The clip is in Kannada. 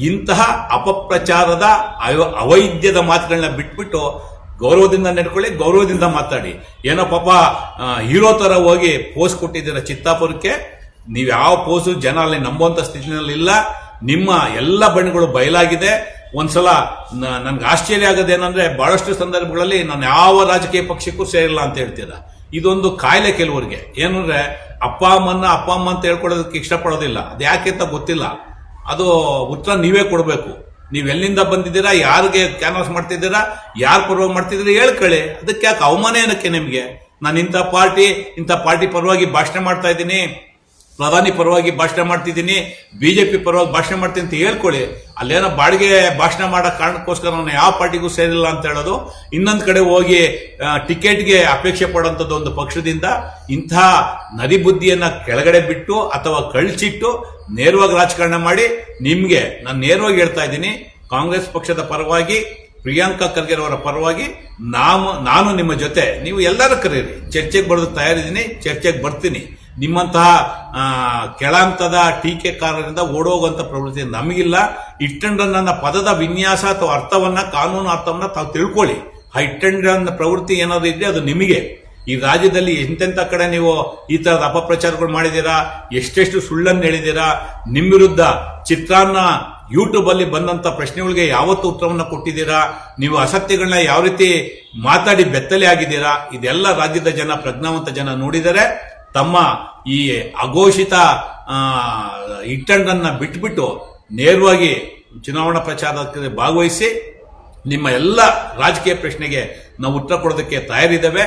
ಇಂತಹ ಅಪಪ್ರಚಾರದ ಅವ- ಅವೈದ್ಯದ ಮಾತುಗಳನ್ನ ಬಿಟ್ಬಿಟ್ಟು ಗೌರವದಿಂದ ನಡ್ಕೊಳ್ಳಿ, ಗೌರವದಿಂದ ಮಾತಾಡಿ. ಏನೋ ಪಾಪ ಹೀರೋ ಥರ ಹೋಗಿ ಪೋಸ್ ಕೊಟ್ಟಿದ್ದೀರ ಚಿತ್ತಾಪುರಕ್ಕೆ? ನೀವು ಯಾವ ಪೋಸು ಜನ ಅಲ್ಲಿ ನಂಬುವಂತ ಸ್ಥಿತಿನಲ್ಲಿ ಇಲ್ಲ. ನಿಮ್ಮ ಎಲ್ಲ ಬಣ್ಣಗಳು ಬಯಲಾಗಿದೆ. ಒಂದ್ಸಲ ನನ್ಗೆ ಆಶ್ಚರ್ಯ ಆಗೋದೇನಂದ್ರೆ ಬಹಳಷ್ಟು ಸಂದರ್ಭಗಳಲ್ಲಿ ನಾನು ಯಾವ ರಾಜಕೀಯ ಪಕ್ಷಕ್ಕೂ ಸೇರಿಲ್ಲ ಅಂತ ಹೇಳ್ತೀರಾ. ಇದೊಂದು ಕಾಯಿಲೆ ಕೆಲವರಿಗೆ. ಏನಂದ್ರೆ ಅಪ್ಪ ಅಮ್ಮನ್ನ ಅಪ್ಪ ಅಮ್ಮ ಅಂತ ಹೇಳ್ಕೊಡೋದಕ್ಕೆ ಇಷ್ಟಪಡೋದಿಲ್ಲ. ಅದು ಯಾಕೆ ಅಂತ ಗೊತ್ತಿಲ್ಲ. ಅದು ಉತ್ತರ ನೀವೇ ಕೊಡಬೇಕು. ನೀವು ಎಲ್ಲಿಂದ ಬಂದಿದ್ದೀರಾ, ಯಾರಿಗೆ ಕ್ಯಾನ್ವಾಸ್ ಮಾಡ್ತಿದ್ದೀರಾ, ಯಾರು ಪರವಾಗಿ ಮಾಡ್ತಿದ್ದೀರಾ ಹೇಳ್ಕೊಳ್ಳಿ ಅದಕ್ಕೆ ಯಾಕೆ ಅವಮಾನ ಏನಕ್ಕೆ ನಿಮಗೆ? ನಾನು ಇಂಥ ಪಾರ್ಟಿ ಇಂಥ ಪಾರ್ಟಿ ಪರವಾಗಿ ಭಾಷಣ ಮಾಡ್ತಾ ಇದ್ದೀನಿ. ಪ್ರಧಾನಿ ಪರವಾಗಿ ಭಾಷಣ ಮಾಡ್ತಿದ್ದೀನಿ, ಬಿಜೆಪಿ ಪರವಾಗಿ ಭಾಷಣ ಮಾಡ್ತೀನಿ ಅಂತ ಹೇಳ್ಕೊಳ್ಳಿ. ಅಲ್ಲೇನೋ ಬಾಡಿಗೆ ಭಾಷಣ ಮಾಡೋ ಕಾರಣಕ್ಕೋಸ್ಕರ ನಾನು ಯಾವ ಪಾರ್ಟಿಗೂ ಸೇರಿಲ್ಲ ಅಂತ ಹೇಳೋದು. ಇನ್ನೊಂದು ಕಡೆ ಹೋಗಿ ಟಿಕೆಟ್ಗೆ ಅಪೇಕ್ಷೆ ಪಡುವಂಥದ್ದು ಒಂದು ಪಕ್ಷದಿಂದ ಇಂಥ ನದಿ ಬುದ್ಧಿಯನ್ನ ಕೆಳಗಡೆ ಬಿಟ್ಟು ಅಥವಾ ಕಳ್ಚಿಟ್ಟು ನೇರವಾಗಿ ರಾಜಕಾರಣ ಮಾಡಿ ನಿಮಗೆ ನಾನು ನೇರವಾಗಿ ಹೇಳ್ತಾ ಇದ್ದೀನಿ, ಕಾಂಗ್ರೆಸ್ ಪಕ್ಷದ ಪರವಾಗಿ, ಪ್ರಿಯಾಂಕಾ ಖರ್ಗೆ ಅವರ ಪರವಾಗಿ ನಾವು ನಾನು ನಿಮ್ಮ ಜೊತೆ. ನೀವು ಎಲ್ಲರೂ ಕರೀರಿ. ಚರ್ಚೆಗೆ ಬರೋದಕ್ಕೆ ತಯಾರಿದ್ದೀನಿ, ಚರ್ಚೆಗೆ ಬರ್ತೀನಿ. ನಿಮ್ಮಂತಹ ಕೆಳಂತದ ಟೀಕೆಕಾರರಿಂದ ಓಡೋಗುವಂತ ಪ್ರವೃತ್ತಿ ನಮಗಿಲ್ಲ. ಇಟ್ಟಂಡ್ರನ್ನ ಪದದ ವಿನ್ಯಾಸ ಅಥವಾ ಅರ್ಥವನ್ನ, ಕಾನೂನು ಅರ್ಥವನ್ನ ತಾವು ತಿಳ್ಕೊಳ್ಳಿ. ಆ ಇಟ್ಟಂಡ್ರನ್ನ ಪ್ರವೃತ್ತಿ ಏನಾದ್ರು ಇದ್ರೆ ಅದು ನಿಮಗೆ. ಈ ರಾಜ್ಯದಲ್ಲಿ ಎಂತೆಂಥ ಕಡೆ ನೀವು ಈ ತರದ ಅಪಪ್ರಚಾರಗಳು ಮಾಡಿದ್ದೀರಾ? ಎಷ್ಟೆಷ್ಟು ಸುಳ್ಳನ್ನು ಹೇಳಿದ್ದೀರಾ? ನಿಮ್ಮ ವಿರುದ್ಧ ಚಿತ್ರಾನ್ನ ಯೂಟ್ಯೂಬ್ ಅಲ್ಲಿ ಬಂದಂತ ಪ್ರಶ್ನೆಗಳಿಗೆ ಯಾವತ್ತು ಉತ್ತರವನ್ನು ಕೊಟ್ಟಿದ್ದೀರಾ? ನೀವು ಅಸತ್ಯಗಳನ್ನ ಯಾವ ರೀತಿ ಮಾತಾಡಿ ಬೆತ್ತಲೆ ಆಗಿದ್ದೀರಾ? ಇದೆಲ್ಲ ರಾಜ್ಯದ ಜನ, ಪ್ರಜ್ಞಾವಂತ ಜನ ನೋಡಿದರೆ ತಮ್ಮ ಈ ಅಘೋಷಿತ ಇಟ್ಟಂಡನ್ನು ಬಿಟ್ಬಿಟ್ಟು ನೇರವಾಗಿ ಚುನಾವಣಾ ಪ್ರಚಾರಕ್ಕೆ ಭಾಗವಹಿಸಿ ನಿಮ್ಮ ಎಲ್ಲ ರಾಜಕೀಯ ಪ್ರಶ್ನೆಗೆ ನಾವು ಉತ್ತರ ಕೊಡೋದಕ್ಕೆ ತಯಾರಿದ್ದೇವೆ.